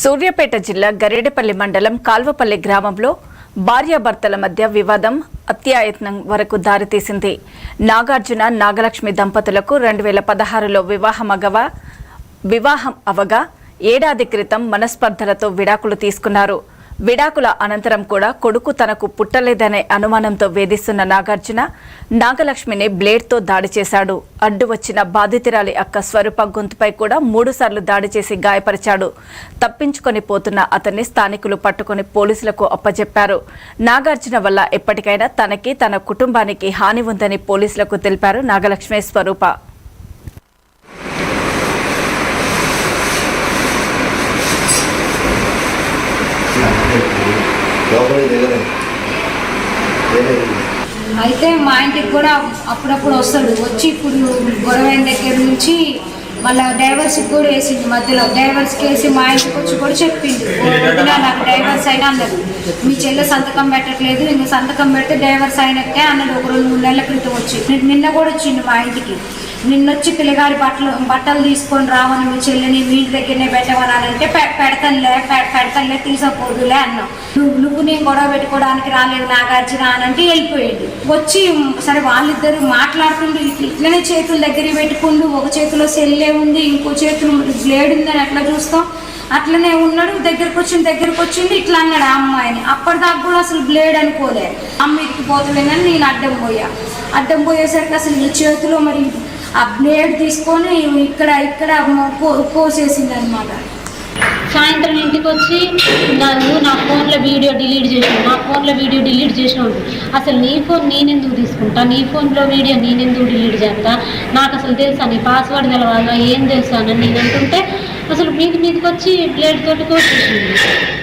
సూర్యాపేట జిల్లా గరేడపల్లి మండలం కాల్వపల్లి గ్రామంలో భార్యాభర్తల మధ్య వివాదం అత్యాయత్నం వరకు దారితీసింది. నాగార్జున నాగలక్ష్మి దంపతులకు రెండు వేల పదహారులో వివాహమగవ వివాహం అవగా ఏడాది క్రితం మనస్పర్ధలతో విడాకులు తీసుకున్నారు. విడాకుల అనంతరం కూడా కొడుకు తనకు పుట్టలేదనే అనుమానంతో వేధిస్తున్న నాగార్జున నాగలక్ష్మిని బ్లేడ్తో దాడి చేశాడు. అడ్డు వచ్చిన బాధితురాలి అక్క స్వరూప గొంతుపై కూడా మూడుసార్లు దాడి చేసి గాయపరిచాడు. తప్పించుకొని పోతున్న అతన్ని స్థానికులు పట్టుకుని పోలీసులకు అప్పజెప్పారు. నాగార్జున వల్ల ఎప్పటికైనా తనకి తన కుటుంబానికి హాని ఉందని పోలీసులకు తెలిపారు నాగలక్ష్మి స్వరూప. అయితే మా ఇంటికి కూడా అప్పుడప్పుడు వస్తాడు వచ్చి ఇప్పుడు గొడవైన దగ్గర నుంచి మళ్ళీ డైవర్స్కి కూడా వేసింది మధ్యలో. డైవర్స్కి వేసి మా ఇంటికి వచ్చి కూడా చెప్పింది. వదిన నాకు డైవర్స్ అయినా అన్నది మీ చెల్లె సంతకం పెట్టట్లేదు నేను సంతకం పెడితే డైవర్స్ అయినట్టే అన్నది ఒక రెండు మూడు నెలల క్రితం వచ్చి నిన్న కూడా వచ్చింది మా ఇంటికి. నిన్నొచ్చి పిల్లగాడి బట్టలు బట్టలు తీసుకొని రావని మీ చెల్లిని మీ ఇంటి దగ్గరనే పెట్టమని అంటే "పె- పెడతానులే పె- పెడతానులే తీసపోదులే అన్నాం నువ్వు నువ్వు నేను గొడవ పెట్టుకోవడానికి రాలేదు నాగార్జున అని అంటే వచ్చి సరే వాళ్ళిద్దరు మాట్లాడుకుంటూ ఇట్ల- ఇట్లనే చేతుల దగ్గర పెట్టుకుంటూ ఒక చేతిలో సెల్లే ఉంది ఇంకో చేతిలో బ్లేడ్ ఉందని ఎట్లా చూస్తాం? అట్లనే ఉన్నాడు దగ్గరకు వచ్చింది దగ్గరకు వచ్చింది ఇట్లా అన్నాడు ఆ అమ్మాయిని. అప్పటిదాకా కూడా అసలు బ్లేడ్ అనుకోలే. అమ్మ ఇరికిపోతుందని నేను అడ్డం పోయా. అడ్డం పోయేసరికి అసలు ఈ చేతిలో మరి ఆ బ్లేడ్ తీసుకొని ఇక్కడ ఇక్కడ కో- కోసేసింది అనమాట ఇంటికి వచ్చి నా- నువ్వు నా ఫోన్లో వీడియో డిలీట్ చేసినావు నా ఫోన్లో వీడియో డిలీట్ చేసినావు అసలు నీ ఫోన్ నేనెందుకు తీసుకుంటా? నీ ఫోన్లో వీడియో నేనెందుకు డిలీట్ చేస్తా? నాకు అసలు తెలుసా నీ పాస్వర్డ్ తెలవాలా? ఏం తెలుసా అని నేను అంటుంటే అసలు మీది మీదకి వచ్చి ప్లేట్ తోటి కోసేసింది.